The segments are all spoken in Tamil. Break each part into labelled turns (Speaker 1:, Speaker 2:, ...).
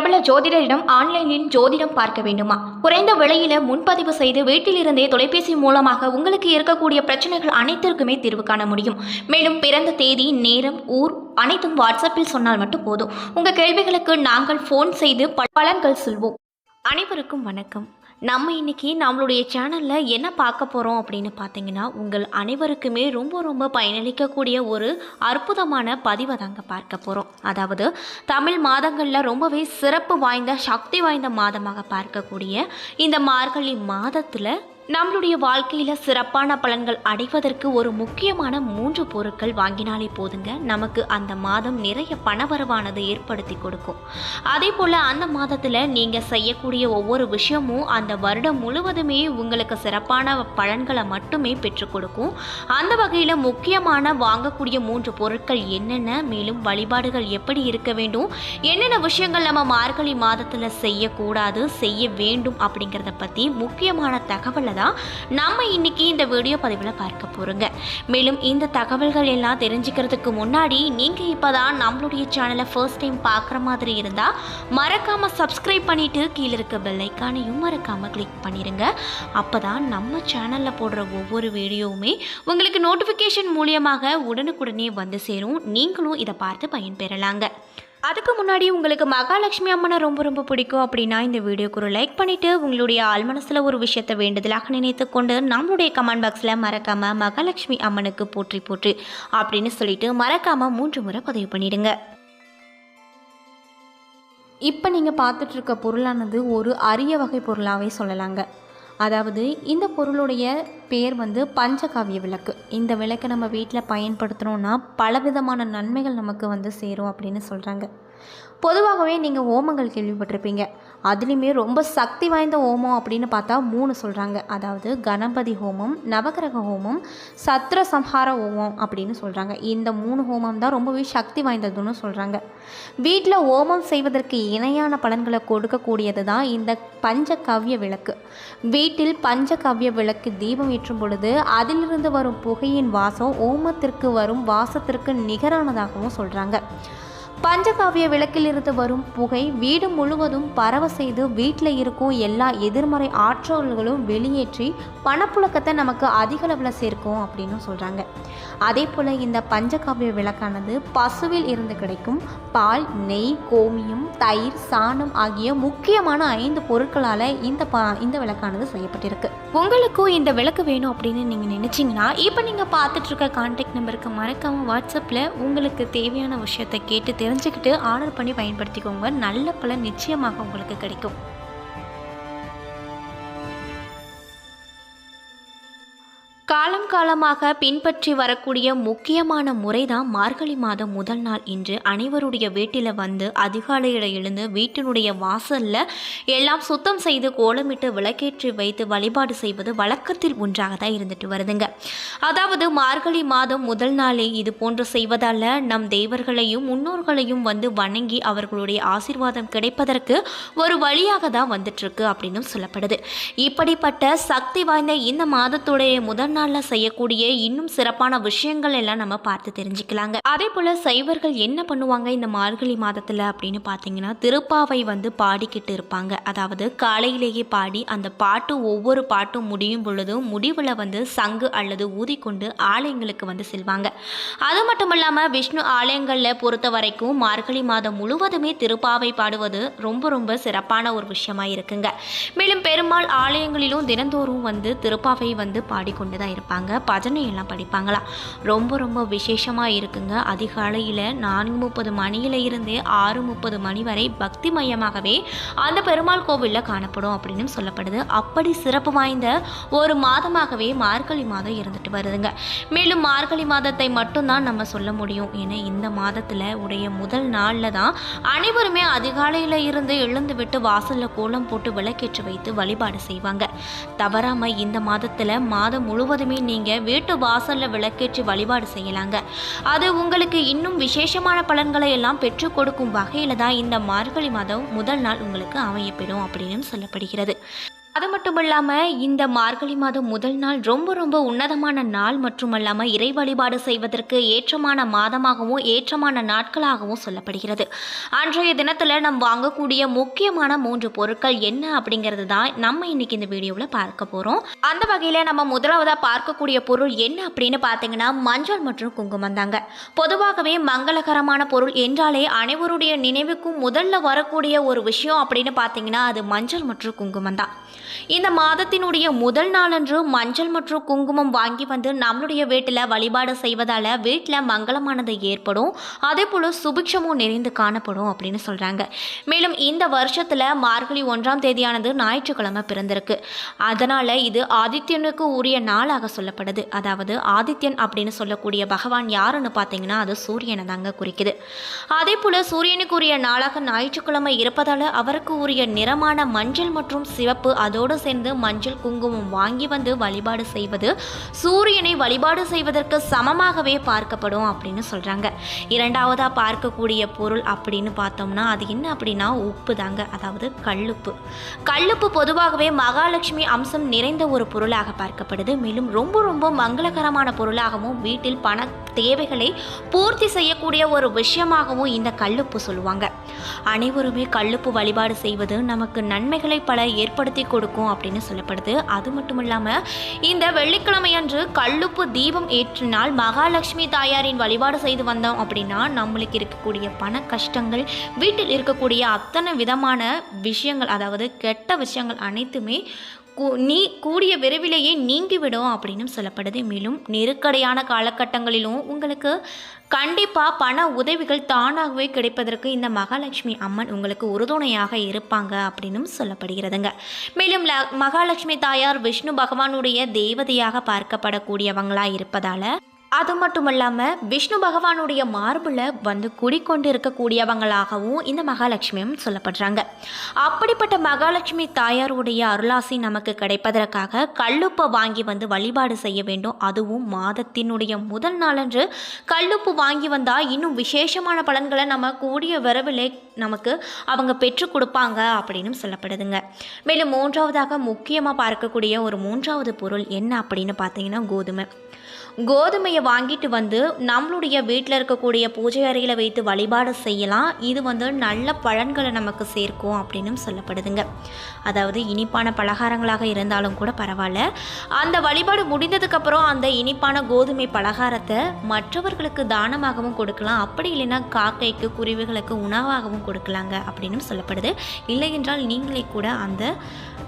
Speaker 1: பிரபல ஜோதிடரிடம் ஆன்லைனில் ஜோதிடம் பார்க்க வேண்டுமா? குறைந்த விலையில முன்பதிவு செய்து வீட்டிலிருந்தே தொலைபேசி மூலமாக உங்களுக்கு இருக்கக்கூடிய பிரச்சனைகள் அனைத்திற்குமே தீர்வு காண முடியும். மேலும் பிறந்த தேதி நேரம் ஊர் அனைத்தும் வாட்ஸ்அப்பில் சொன்னால் மட்டும் போதும். உங்க கேள்விகளுக்கு நாங்கள் ஃபோன் செய்து பலன்கள் சொல்வோம். அனைவருக்கும் வணக்கம். நம்ம இன்னைக்கு நம்மளுடைய சேனலில் என்ன பார்க்க போகிறோம் அப்படின்னு பார்த்தீங்கன்னா உங்கள் அனைவருக்குமே ரொம்ப ரொம்ப பயனளிக்கக்கூடிய ஒரு அற்புதமான பதிவை தாங்க பார்க்க போகிறோம் அதாவது தமிழ் மாதங்களில் ரொம்பவே சிறப்பு வாய்ந்த சக்தி வாய்ந்த மாதமாக பார்க்கக்கூடிய இந்த மார்கழி மாதத்தில் நம்மளுடைய வாழ்க்கையில் சிறப்பான பலன்கள் அடைவதற்கு ஒரு முக்கியமான மூன்று பொருட்கள் வாங்கினாலே போதுங்க. நமக்கு அந்த மாதம் நிறைய பணவரவானது ஏற்படுத்தி கொடுக்கும். அதே போல் அந்த மாதத்தில் நீங்கள் செய்யக்கூடிய ஒவ்வொரு விஷயமும் அந்த வருடம் முழுவதுமே உங்களுக்கு சிறப்பான பலன்களை மட்டுமே பெற்றுக் கொடுக்கும். அந்த வகையில் முக்கியமான வாங்கக்கூடிய மூன்று பொருட்கள் என்னென்ன? மேலும் வழிபாடுகள் எப்படி இருக்க வேண்டும்? என்னென்ன விஷயங்கள் நம்ம மார்கழி மாதத்தில் செய்யக்கூடாது செய்ய வேண்டும் அப்படிங்கிறத பற்றி முக்கியமான தகவலை தான் நம்ம இன்னைக்கு இந்த வீடியோ பதிவில் பார்க்க போகிறோங்க மேலும் இந்த தகவல்கள் எல்லாம் தெரிஞ்சுக்கிறதுக்கு முன்னாடி நீங்கள் இப்போ தான் நம்மளுடைய சேனலை ஃபர்ஸ்ட் டைம் பார்க்குற மாதிரி இருந்தால் மறக்காமல் சப்ஸ்கிரைப் பண்ணிவிட்டு கீழே இருக்க பெல்லைக்கானையும் மறக்காமல் கிளிக் பண்ணிடுங்க அப்போ தான் நம்ம சேனலில் போடுற ஒவ்வொரு வீடியோவுமே உங்களுக்கு நோட்டிஃபிகேஷன் மூலியமாக உடனுக்குடனே வந்து சேரும். நீங்களும் இதை பார்த்து பயன்பெறலாங்க. அதுக்கு முன்னாடி உங்களுக்கு மகாலட்சுமி அம்மனை ரொம்ப ரொம்ப பிடிக்கும் அப்படின்னா இந்த வீடியோக்கு ஒரு லைக் பண்ணிவிட்டு உங்களுடைய ஆழ்மனசில் ஒரு விஷயத்தை வேண்டுதலாக நினைத்து கொண்டு நம்மளுடைய கமெண்ட் பாக்ஸில் மறக்காமல் மகாலட்சுமி அம்மனுக்கு போற்றி போற்றி அப்படின்னு சொல்லிட்டு மறக்காமல் மூன்று முறை பதிவு பண்ணிடுங்க. இப்போ நீங்கள் பார்த்துட்ருக்க பொருளானது ஒரு அரிய வகை பொருளாகவே சொல்லலாங்க. அதாவது இந்த பொருளுடைய பேர் வந்து பஞ்சகாவிய விளக்கு. இந்த விளக்கை நம்ம வீட்டில் பயன்படுத்தினோன்னா பலவிதமான நன்மைகள் நமக்கு வந்து சேரும் அப்படின்னு சொல்கிறாங்க பொதுவாகவே நீங்கள் ஓமங்கள் கேள்விப்பட்டிருப்பீங்க. அதுலேயுமே ரொம்ப சக்தி வாய்ந்த ஹோமம் அப்படின்னு பார்த்தா மூணு சொல்கிறாங்க அதாவது கணபதி ஹோமம் நவகிரக ஹோமம் சத்ர சம்ஹார ஹோமம் அப்படின்னு சொல்கிறாங்க இந்த மூணு ஹோமம் தான் ரொம்பவே சக்தி வாய்ந்ததுன்னு சொல்கிறாங்க வீட்டில் ஹோமம் செய்வதற்கு இணையான பலன்களை கொடுக்கக்கூடியது தான் இந்த பஞ்சகவ்ய விளக்கு. வீட்டில் பஞ்சகவ்ய விளக்கு தீபம் ஏற்றும் பொழுது அதிலிருந்து வரும் புகையின் வாசம் ஓமத்திற்கு வரும் வாசத்திற்கு நிகரானதாகவும் சொல்கிறாங்க பஞ்சகாவிய விளக்கிலிருந்து வரும் புகை வீடு முழுவதும் பரவ செய்து வீட்டில் இருக்கும் எல்லா எதிர்மறை ஆற்றல்களும் வெளியேற்றி பணப்புழக்கத்தை நமக்கு அதிக அளவில் சேர்க்கும் அப்படின்னு சொல்கிறாங்க அதே போல் இந்த பஞ்சகாவிய விளக்கானது பசுவில் இருந்து கிடைக்கும் பால் நெய் கோமியம் தயிர் சாணம் ஆகிய முக்கியமான ஐந்து பொருட்களால் இந்த ப இந்த விளக்கானது செய்யப்பட்டிருக்கு. உங்களுக்கும் இந்த விளக்கு வேணும் அப்படின்னு நீங்கள் நினச்சிங்கன்னா இப்போ நீங்கள் பார்த்துட்ருக்க கான்டாக்ட் நம்பருக்கு மறக்காமல் வாட்ஸ்அப்பில் உங்களுக்கு தேவையான விஷயத்தை கேட்டு தெரிஞ்சுக்கிட்டு ஆர்டர் பண்ணி பயன்படுத்திக்கோங்க. நல்ல பலன் நிச்சயமாக உங்களுக்கு கிடைக்கும். காலமாக பின்பற்றி வரக்கூடிய முக்கியமான முறை தான் மார்கழி மாதம் முதல் நாள் இன்று அனைவருடைய வீட்டில் வந்து அதிகாலையில் எழுந்து வீட்டினுடைய வாசலில் எல்லாம் சுத்தம் செய்து கோலமிட்டு விளக்கேற்றி வைத்து வழிபாடு செய்வது வழக்கத்தில் ஒன்றாக தான் இருந்துட்டு வருதுங்க. அதாவது மார்கழி மாதம் முதல் நாளே இது போன்று செய்வதால் நம் தெய்வர்களையும் முன்னோர்களையும் வந்து வணங்கி அவர்களுடைய ஆசிர்வாதம் கிடைப்பதற்கு ஒரு வழியாக தான் வந்துட்டுருக்கு அப்படின்னு சொல்லப்படுது. இப்படிப்பட்ட சக்தி வாய்ந்த இந்த மாதத்துடைய முதல் நாளில் செய்யக்கூடிய இன்னும் சிறப்பான விஷயங்கள் எல்லாம் நம்ம பார்த்து தெரிஞ்சுக்கலாங்க. அதே போல் சைவர்கள் என்ன பண்ணுவாங்க இந்த மார்கழி மாதத்தில் அப்படின்னு பார்த்தீங்கன்னா திருப்பாவை வந்து பாடிக்கிட்டு இருப்பாங்க. அதாவது காலையிலேயே பாடி அந்த பாட்டு ஒவ்வொரு பாட்டும் முடியும் பொழுதும் முடிவில் வந்து சங்கு அல்லது ஊதி கொண்டு ஆலயங்களுக்கு வந்து செல்வாங்க. அது மட்டும் இல்லாமல் விஷ்ணு ஆலயங்களில் பொறுத்த வரைக்கும் மார்கழி மாதம் முழுவதுமே திருப்பாவை பாடுவது ரொம்ப ரொம்ப சிறப்பான ஒரு விஷயமா இருக்குங்க. மேலும் பெருமாள் ஆலயங்களிலும் தினந்தோறும் வந்து திருப்பாவை வந்து பாடிக்கொண்டு தான் இருப்பாங்க. பஜனை எல்லாம் படிப்பாங்களாம் ரொம்ப ரொம்ப விசேஷமாக இருக்குங்க. அதிகாலையில் நான்கு முப்பது மணியில இருந்தே ஆறு முப்பது மணி வரை பக்தி மையமாகவே அந்த பெருமாள் கோவிலில் காணப்படும் அப்படின்னு சொல்லப்படுது. அப்படி சிறப்பு வாய்ந்த ஒரு மாதமாகவே மார்கழி மாதம் இருந்துட்டு வருதுங்க. மேலும் மார்கழி மாதத்தை மட்டும்தான் நம்ம சொல்ல முடியும். ஏன்னா இந்த மாதத்தில் உடைய முதல் நாளில் தான் அனைவருமே அதிகாலையில் இருந்து எழுந்து விட்டு வாசலில் கோலம் போட்டு விளக்கேற்றி வைத்து வழிபாடு செய்வாங்க. தவறாமல் இந்த மாதத்தில் மாதம் முழுவதுமே நீங்கள் வீட்டு வாசலில் விளக்கேற்றி வழிபாடு செய்யலாங்க. அது உங்களுக்கு இன்னும் விசேஷமான பலன்களை எல்லாம் பெற்றுக் கொடுக்கும் வகையில் தான் இந்த மார்கழி மாதம் முதல் நாள் உங்களுக்கு அமையப்பெறும் அப்படின்னு சொல்லப்படுகிறது. அது மட்டும் இல்லாமல் இந்த மார்கழி மாதம் முதல் நாள் ரொம்ப ரொம்ப உன்னதமான நாள் மற்றும் அல்லாமல் இறை வழிபாடு செய்வதற்கு ஏற்றமான மாதமாகவும் ஏற்றமான நாட்களாகவும் சொல்லப்படுகிறது. அன்றைய தினத்தில் நம் வாங்கக்கூடிய முக்கியமான மூன்று பொருட்கள் என்ன அப்படிங்கிறது தான் நம்ம இன்னைக்கு இந்த வீடியோவில் பார்க்க போகிறோம் அந்த வகையில் நம்ம முதலாவதாக பார்க்கக்கூடிய பொருள் என்ன அப்படின்னு பார்த்தீங்கன்னா மஞ்சள் மற்றும் குங்குமம் தாங்க. பொதுவாகவே மங்களகரமான பொருள் என்றாலே அனைவருடைய நினைவுக்கும் முதல்ல வரக்கூடிய ஒரு விஷயம் அப்படின்னு பார்த்தீங்கன்னா அது மஞ்சள் மற்றும் குங்குமம் தான். இந்த மாதத்தினுடைய முதல் நாளன்று மஞ்சள் மற்றும் குங்குமம் வாங்கி வந்து நம்மளுடைய வீட்டில் வழிபாடு செய்வதால் வீட்டில் மங்களமானது ஏற்படும். அதே போல் சுபிக்ஷமும் நிறைந்து காணப்படும் அப்படின்னு சொல்கிறாங்க மேலும் இந்த வருஷத்தில் மார்கழி ஒன்றாம் தேதியானது ஞாயிற்றுக்கிழமை பிறந்திருக்கு. அதனால் இது ஆதித்யனுக்கு உரிய நாளாக சொல்லப்படுது. அதாவது ஆதித்யன் அப்படின்னு சொல்லக்கூடிய பகவான் யாருன்னு பார்த்தீங்கன்னா அது சூரியனை தாங்க குறிக்குது. அதே போல் சூரியனுக்கு உரிய நாளாக ஞாயிற்றுக்கிழமை இருப்பதால் அவருக்கு உரிய நிறமான மஞ்சள் மற்றும் சிவப்பு அதோடு சேர்ந்து மஞ்சள் குங்குமம் வாங்கி வந்து வழிபாடு செய்வது சூரியனை வழிபாடு செய்வதற்கு சமமாகவே பார்க்கப்படும் அப்படின்னு சொல்கிறாங்க இரண்டாவதாக பார்க்கக்கூடிய பொருள் அப்படின்னு பார்த்தோம்னா அது என்ன அப்படின்னா உப்பு தாங்க அதாவது கல்லுப்பு. கல்லுப்பு பொதுவாகவே மகாலட்சுமி அம்சம் நிறைந்த ஒரு பொருளாக பார்க்கப்படுது. மேலும் ரொம்ப ரொம்ப மங்களகரமான பொருளாகவும் வீட்டில் பண தேவைகளை பூர்த்தி செய்யக்கூடிய ஒரு விஷயமாகவும் இந்த கல்லுப்பு சொல்லுவாங்க. அனைவருமே கல்லுப்பு வழிபாடு செய்வது நமக்கு நன்மைகளை பல ஏற்படுத்தி கொடுக்கும் அப்படின்னு சொல்லப்படுது. அது மட்டும் இல்லாமல் இந்த வெள்ளிக்கிழமை அன்று கல்லுப்பு தீபம் ஏற்றினால் மகாலட்சுமி தாயாரின் வழிபாடு செய்து வந்தோம் அப்படின்னா நம்மளுக்கு இருக்கக்கூடிய பண கஷ்டங்கள் வீட்டில் இருக்கக்கூடிய அத்தனை விதமான விஷயங்கள் அதாவது கெட்ட விஷயங்கள் அனைத்துமே நீ கூடிய விரைவிலேயே நீங்கிவிடும் அப்படின்னு சொல்லப்படுது. மேலும் நெருக்கடியான காலகட்டங்களிலும் உங்களுக்கு கண்டிப்பாக பண உதவிகள் தானாகவே கிடைப்பதற்கு இந்த மகாலட்சுமி அம்மன் உங்களுக்கு உறுதுணையாக இருப்பாங்க அப்படின்னும் சொல்லப்படுகிறதுங்க. மேலும் ல மகாலட்சுமி தாயார் விஷ்ணு பகவானுடைய தேவதையாக பார்க்கப்படக்கூடியவங்களாக இருப்பதால் அது மட்டும் இல்லாமல் விஷ்ணு பகவானுடைய மார்பில் வந்து குடிக்கொண்டு இருக்கக்கூடியவங்களாகவும் இந்த மகாலட்சுமியும் சொல்லப்படுறாங்க. அப்படிப்பட்ட மகாலட்சுமி தாயாருடைய அருளாசி நமக்கு கிடைப்பதற்காக கல்லுப்பை வாங்கி வந்து வழிபாடு செய்ய வேண்டும். அதுவும் மாதத்தினுடைய முதல் நாளன்று கல்லுப்பு வாங்கி வந்தால் இன்னும் விசேஷமான பலன்களை நம்ம கூடிய விரைவிலே நமக்கு அவங்க பெற்றுக் கொடுப்பாங்க அப்படின்னு சொல்லப்படுதுங்க. மேலும் மூன்றாவதாக முக்கியமாக பார்க்கக்கூடிய ஒரு மூன்றாவது பொருள் என்ன அப்படின்னு பார்த்தீங்கன்னா கோதுமை. கோதுமையை வாங்கிட்டு வந்து நம்மளுடைய வீட்டில் இருக்கக்கூடிய பூஜை அறையில் வைத்து வழிபாடு செய்யலாம். இது வந்து நல்ல பலன்களை நமக்கு சேர்க்கும் அப்படின்னு சொல்லப்படுதுங்க. அதாவது இனிப்பான பலகாரங்களாக இருந்தாலும் கூட பரவாயில்ல. அந்த வழிபாடு முடிந்ததுக்கப்புறம் அந்த இனிப்பான கோதுமை பலகாரத்தை மற்றவர்களுக்கு தானமாகவும் கொடுக்கலாம். அப்படி இல்லைன்னா காக்கைக்கு குருவிகளுக்கு உணவாகவும் கொடுக்கலாங்க அப்படின்னு சொல்லப்படுது. இல்லை என்றால் நீங்களே கூட அந்த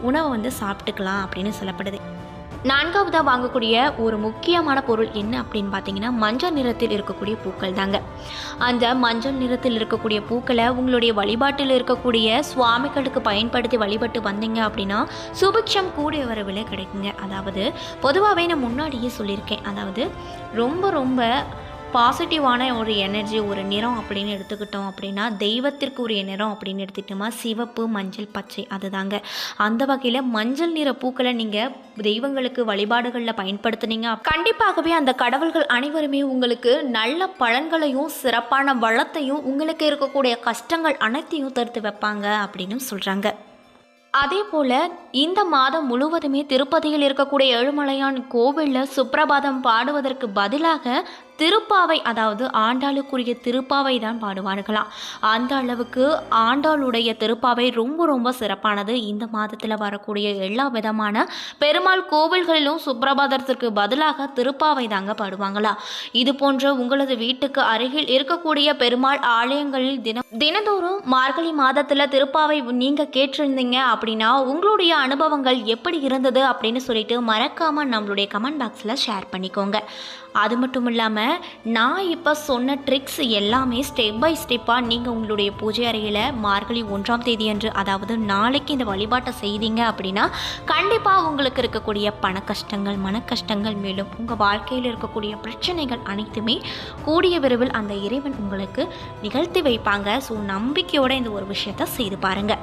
Speaker 1: உணவை வந்து சாப்பிட்டுக்கலாம் அப்படின்னு சொல்லப்படுது. நான்காவதாக வாங்கக்கூடிய ஒரு முக்கியமான பொருள் என்ன அப்படின்னு பார்த்தீங்கன்னா மஞ்சள் நிறத்தில் இருக்கக்கூடிய பூக்கள் தாங்க. அந்த மஞ்சள் நிறத்தில் இருக்கக்கூடிய பூக்களை உங்களுடைய வழிபாட்டில் இருக்கக்கூடிய சுவாமிகளுக்கு பயன்படுத்தி வழிபட்டு வந்தீங்க அப்படின்னா சுபிக்ஷம் கூடிய வரவில் கிடைக்குங்க. அதாவது பொதுவாகவே நான் முன்னாடியே சொல்லியிருக்கேன். அதாவது ரொம்ப ரொம்ப பாசிட்டிவான ஒரு எனர்ஜி ஒரு நிறம் அப்படின்னு எடுத்துக்கிட்டோம் அப்படின்னா தெய்வத்திற்கு உரிய நிறம் அப்படின்னு எடுத்துக்கிட்டோமா சிவப்பு மஞ்சள் பச்சை அதுதாங்க. அந்த வகையில் மஞ்சள் நிற பூக்களை நீங்கள் தெய்வங்களுக்கு வழிபாடுகளில் பயன்படுத்துனீங்க கண்டிப்பாகவே அந்த கடவுள்கள் அனைவருமே உங்களுக்கு நல்ல பழங்களையும் சிறப்பான வளத்தையும் உங்களுக்கு இருக்கக்கூடிய கஷ்டங்கள் அனைத்தையும் தடுத்து வைப்பாங்க அப்படின்னு சொல்கிறாங்க அதே போல் இந்த மாதம் முழுவதுமே திருப்பதியில் இருக்கக்கூடிய ஏழுமலையான் கோவிலில் சுப்பிரபாதம் பாடுவதற்கு பதிலாக திருப்பாவை அதாவது ஆண்டாளுக்குரிய திருப்பாவை தான் பாடுவார்களாம் அந்த அளவுக்கு ஆண்டாளுடைய திருப்பாவை ரொம்ப ரொம்ப சிறப்பானது. இந்த மாதத்தில் வரக்கூடிய எல்லா விதமான பெருமாள் கோவில்களிலும் சுப்பிரபாதத்திற்கு பதிலாக திருப்பாவை தாங்க பாடுவாங்களா? இது போன்ற உங்களது வீட்டுக்கு அருகில் இருக்கக்கூடிய பெருமாள் ஆலயங்களில் தினம் தினந்தோறும் மார்கழி மாதத்தில் திருப்பாவை நீங்கள் கேட்டிருந்தீங்க அப்படின்னா உங்களுடைய அனுபவங்கள் எப்படி இருந்தது அப்படின்னு சொல்லிட்டு மறக்காமல் நம்மளுடைய கமெண்ட் பாக்ஸில் ஷேர் பண்ணிக்கோங்க. அது மட்டும் இல்லாமல் நான் இப்போ சொன்ன ட்ரிக்ஸ் எல்லாமே ஸ்டெப் பை ஸ்டெப்பாக நீங்கள் உங்களுடைய பூஜை அறையில் மார்கழி ஒன்றாம் தேதி அன்று அதாவது நாளைக்கு இந்த வழிபாட்டை செய்தீங்க அப்படின்னா கண்டிப்பாக உங்களுக்கு இருக்கக்கூடிய பண கஷ்டங்கள் மன கஷ்டங்கள் மேலும் உங்கள் வாழ்க்கையில் இருக்கக்கூடிய பிரச்சனைகள் அனைத்துமே கூடிய விரைவில் அந்த இறைவன் உங்களுக்கு நிகழ்த்தி வைப்பாங்க. ஸோ நம்பிக்கையோடு இந்த ஒரு விஷயத்தை செய்து பாருங்கள்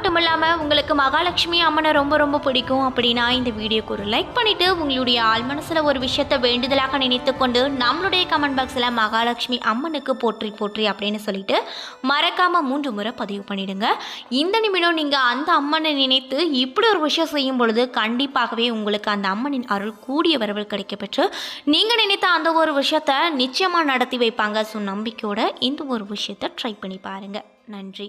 Speaker 1: மட்டும் இல்லாமல் உங்களுக்கு மகாலட்சுமி அம்மனை ரொம்ப ரொம்ப பிடிக்கும் அப்படின்னா இந்த வீடியோக்கு ஒரு லைக் பண்ணிவிட்டு உங்களுடைய ஆள் மனசில் ஒரு விஷயத்தை வேண்டுதலாக நினைத்து கொண்டு நம்மளுடைய கமெண்ட் பாக்ஸில் மகாலட்சுமி அம்மனுக்கு போற்றி போற்றி அப்படின்னு சொல்லிட்டு மறக்காமல் மூன்று முறை பதிவு பண்ணிவிடுங்க இந்த நிமிடம் நீங்கள் அந்த அம்மனை நினைத்து இப்படி ஒரு விஷயம் செய்யும் பொழுது கண்டிப்பாகவே உங்களுக்கு அந்த அம்மனின் அருள் கூடிய வரவில் கிடைக்கப்பெற்று நீங்கள் நினைத்த அந்த ஒரு விஷயத்தை நிச்சயமாக நடத்தி வைப்பாங்க. ஸோ நம்பிக்கையோட இந்த ஒரு விஷயத்தை ட்ரை பண்ணி பாருங்கள் நன்றி.